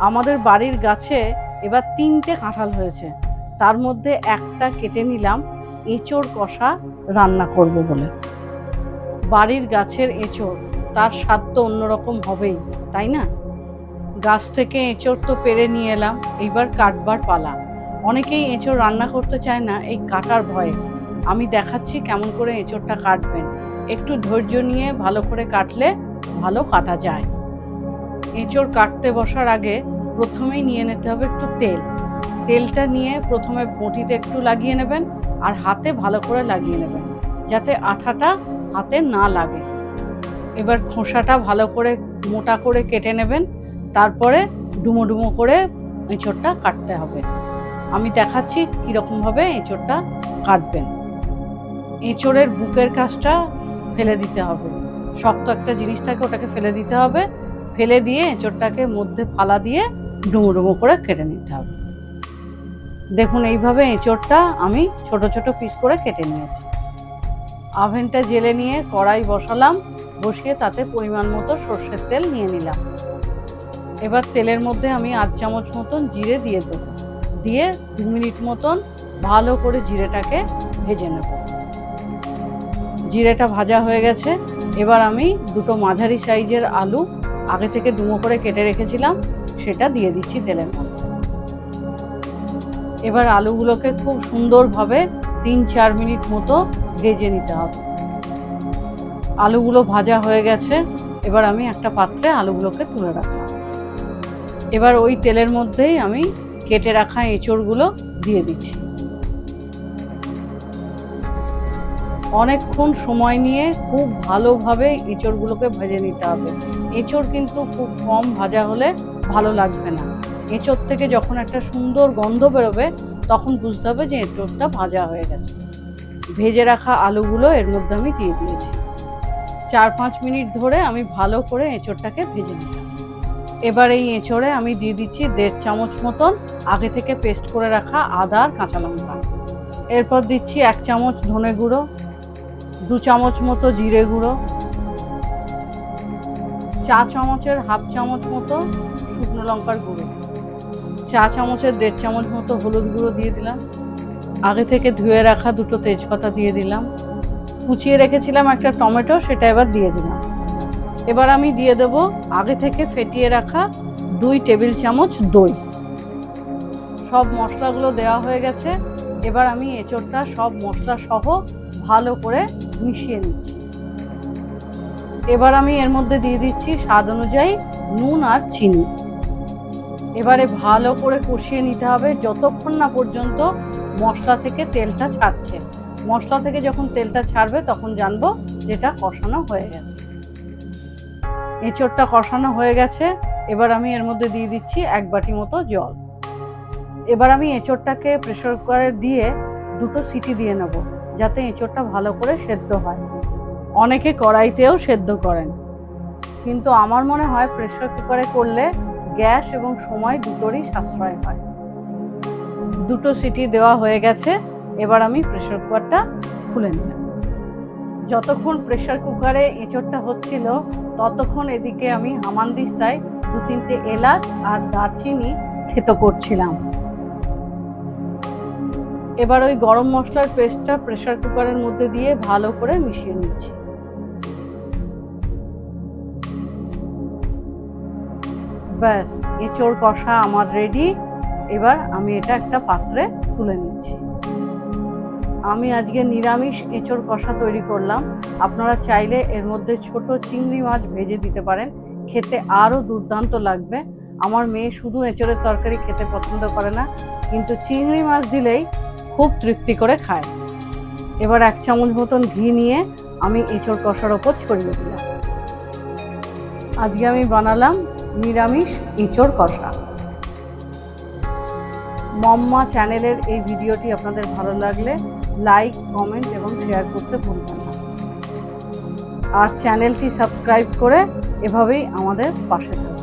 আমাদের বাড়ির গাছে এবার তিনটে কাঁঠাল হয়েছে। তার মধ্যে একটা কেটে নিলাম, এঁচোড় কষা রান্না করব বলে। বাড়ির গাছের এঁচোড়, তার স্বাদ তো অন্যরকম হবেই, তাই না? গাছ থেকে এঁচোড় তো পেরে নিয়ে এলাম, এইবার কাটবার পালা। অনেকেই এঁচোড় রান্না করতে চায় না, এই কাটার ভয়ে। আমি দেখাচ্ছি কেমন করে এঁচোড়টা কাটবেন। একটু ধৈর্য নিয়ে ভালো করে কাটলে ভালো কাটা যায়। এঁচোড় কাটতে বসার আগে প্রথমেই নিয়ে নিতে হবে একটু তেল। তেলটা নিয়ে প্রথমে বটিতে একটু লাগিয়ে নেবেন আর হাতে ভালো করে লাগিয়ে নেবেন, যাতে আঠাটা হাতে না লাগে। এবার খোসাটা ভালো করে মোটা করে কেটে নেবেন, তারপরে ডুমো ডুমো করে এঁচোড়টা কাটতে হবে। আমি দেখাচ্ছি কীরকমভাবে এঁচোড়টা কাটবেন। এঁচোড়ের বুকের কাজটা ফেলে দিতে হবে। শক্ত একটা জিনিস থাকে, ওটাকে ফেলে দিতে হবে। ফেলে দিয়ে এঁচোড়টাকে মধ্যে ফালা দিয়ে ডুমো ডুমো করে কেটে নিতে হবে। দেখুন এইভাবে এঁচোড়টা আমি ছোট ছোট পিস করে কেটে নিয়েছি। আভেনটা জেলে নিয়ে কড়াই বসালাম, বসিয়ে তাতে পরিমাণ মতো সর্ষের তেল নিয়ে নিলাম। এবার তেলের মধ্যে আমি আধ চামচ মতন জিরে দিয়ে দেবো। দিয়ে দু মিনিট মতন ভালো করে জিরেটাকে ভেজে নেব। জিরেটা ভাজা হয়ে গেছে। এবার আমি দুটো মাঝারি সাইজের আলু আগে থেকে ডুমো করে কেটে রেখেছিলাম, সেটা দিয়ে দিচ্ছি তেলের মধ্যে। এবার আলুগুলোকে খুব সুন্দরভাবে তিন চার মিনিট মতো ভেজে নিতে হবে। আলুগুলো ভাজা হয়ে গেছে, এবার আমি একটা পাত্রে আলুগুলোকে তুলে রাখলাম। এবার ওই তেলের মধ্যেই আমি কেটে রাখা এঁচড়গুলো দিয়ে দিচ্ছি। অনেকক্ষণ সময় নিয়ে খুব ভালোভাবে এঁচড়গুলোকে ভেজে নিতে হবে। এঁচড় কিন্তু খুব কম ভাজা হলে ভালো লাগবে না। এঁচড় থেকে যখন একটা সুন্দর গন্ধ বেরোবে, তখন বুঝতে হবে যে এঁচড়টা ভাজা হয়ে গেছে। ভেজে রাখা আলুগুলো এর মধ্যে আমি দিয়ে দিয়েছি। চার পাঁচ মিনিট ধরে আমি ভালো করে এঁচড়টাকে ভেজে নিলাম। এবার এই এঁচড়ে আমি দিয়ে দিচ্ছি দেড় চামচ মতন আগে থেকে পেস্ট করে রাখা আদা আর কাঁচা লঙ্কা। এরপর দিচ্ছি এক চামচ ধনে গুঁড়ো। দু চামচ মতো জিরে গুঁড়ো, চা চামচের হাফ চামচ মতো শুকনো লঙ্কার গুঁড়ো, চা চামচের দেড় চামচ মতো হলুদ গুঁড়ো দিয়ে দিলাম। আগে থেকে ধুয়ে রাখা দুটো তেজপাতা দিয়ে দিলাম। কুচিয়ে রেখেছিলাম একটা টমেটো, সেটা এবার দিয়ে দিলাম। এবার আমি দিয়ে দেব আগে থেকে ফেটিয়ে রাখা দুই টেবিল চামচ দই। সব মশলাগুলো দেওয়া হয়ে গেছে। এবার আমি এঁচোড়টা সব মশলা সহ ভালো করে মিশিয়ে নিচ্ছি এবার আমি এর মধ্যে দিয়ে দিচ্ছি স্বাদ অনুযায়ী নুন আর চিনি। এবারে ভালো করে কষিয়ে নিতে হবে যতক্ষণ না পর্যন্ত মশলা থেকে তেলটা ছাড়ছে। মশলা থেকে যখন তেলটা ছাড়বে তখন জানব যেটা কষানো হয়ে গেছে। এঁচোড়টা কষানো হয়ে গেছে। এবার আমি এর মধ্যে দিয়ে দিচ্ছি এক বাটি মতো জল। এবার আমি এঁচোড়টাকে প্রেশার কুকারে দিয়ে দুটো সিটি দিয়ে নেব। যাতে এঁচোড়টা ভালো করে সেদ্ধ হয়। অনেকে কড়াইতেও সেদ্ধ করেন। কিন্তু আমার মনে হয় প্রেশার কুকারে করলে গ্যাস এবং সময় দুটোরই সাশ্রয় হয়। দুটো সিটি দেওয়া হয়ে গেছে এবার আমি প্রেশার কুকারটা খুলে নিলাম। যতক্ষণ প্রেশার কুকারে এঁচোড়টা হচ্ছিল ততক্ষণ এদিকে আমি হামানদিস্তায় দু তিনটে এলাচ আর দারচিনি থেতো করছিলাম। এবার ওই গরম মশলার পেস্টটা প্রেশার কুকারের মধ্যে দিয়ে ভালো করে মিশিয়ে নিচ্ছি। ব্যাস এঁচোড় কষা আমার রেডি এবার আমি এটা একটা পাত্রে তুলে নিচ্ছি। আমি আজকে নিরামিষ এঁচোড় কষা তৈরি করলাম। আপনারা চাইলে এর মধ্যে ছোট চিংড়ি মাছ ভেজে দিতে পারেন। খেতে আরও দুর্দান্ত লাগবে। আমার মেয়ে শুধু এঁচোড়ের তরকারি খেতে পছন্দ করে না, কিন্তু চিংড়ি মাছ দিলেই খুব তৃপ্তি করে খায়। এবার এক চামচ মতন ঘি নিয়ে আমি এঁচোড় কষার ওপর ছড়িয়ে দিলাম। আজকে আমি বানালাম নিরামিষ এঁচোড় কষা। মম্মা চ্যানেলের এই ভিডিওটি আপনাদের ভালো লাগলে লাইক, কমেন্ট এবং শেয়ার করতে ভুলবেন না। আর চ্যানেলটি সাবস্ক্রাইব করে এভাবেই আমাদের পাশে থাকুন।